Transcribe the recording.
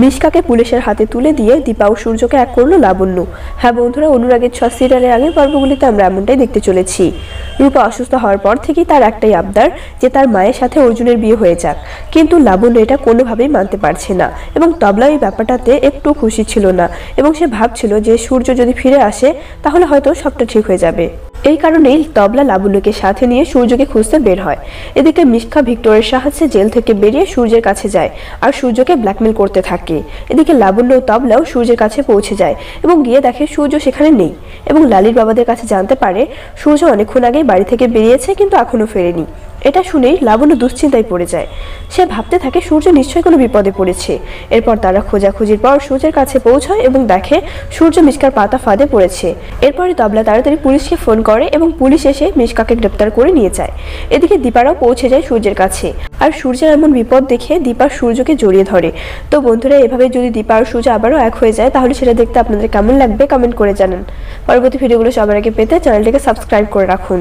মিশকাকে পুলিশের হাতে তুলে দিয়ে দীপা ও সূর্যকে এক করল লাবণ্য। হ্যাঁ বন্ধুরা, অনুরাগের ছ সিরিয়ালের আগের পর্বগুলিতে আমরা এমনটাই দেখতে চলেছি। রূপা অসুস্থ হওয়ার পর থেকেই তার একটাই আবদার যে তার মায়ের সাথে অর্জুনের বিয়ে হয়ে যাক। কিন্তু লাবণ্য এটা কোনোভাবেই মানতে পারছে না এবং তবলা এই ব্যাপারটাতে একটু খুশি ছিল না এবং সে ভাবছিল যে সূর্য যদি ফিরে আসে, তাহলে হয়তো সবটা ঠিক হয়ে যাবে। এই কারণেই তবলা লাবুলুকে সাথে নিয়ে সূর্যকে খুঁজতে বের হয়। এদিকে মিশকা ভিক্টরের সাহায্যে জেল থেকে বেরিয়ে সূর্যের কাছে যায় আর সূর্যকে ব্ল্যাকমেল করতে থাকে। এদিকে লাবুল্য ও তবলাও সূর্যের কাছে পৌঁছে যায় এবং গিয়ে দেখে সূর্য সেখানে নেই এবং লালির বাবাদের কাছে জানতে পারে সূর্য অনেকক্ষণ আগেই বাড়ি থেকে বেরিয়েছে কিন্তু এখনও ফেরেনি। এটা শুনেই লাবণ্য দুশ্চিন্তায় পড়ে যায়। সে ভাবতে থাকে সূর্য নিশ্চয়ই কোনো বিপদে পড়েছে। এরপর তারা খোঁজাখুঁজির পর সূর্যের কাছে পৌঁছায় এবং দেখে সূর্য মিশকার পাতা ফাঁদে পড়েছে। এরপরে তবলা তাড়াতাড়ি পুলিশকে ফোন করে এবং পুলিশ এসে মিশকাকে গ্রেপ্তার করে নিয়ে যায়। এদিকে দীপারাও পৌঁছে যায় সূর্যের কাছে। আর সূর্যের এমন বিপদ দেখে দীপা সূর্যকে জড়িয়ে ধরে। তো বন্ধুরা, এভাবে যদি দীপা আর সূর্য আবারও এক হয়ে যায়, তাহলে সেটা দেখতে আপনাদের কেমন লাগবে? কমেন্ট করে জানান। পরবর্তী ভিডিওগুলো সবার আগে পেতে চ্যানেলটিকে সাবস্ক্রাইব করে রাখুন।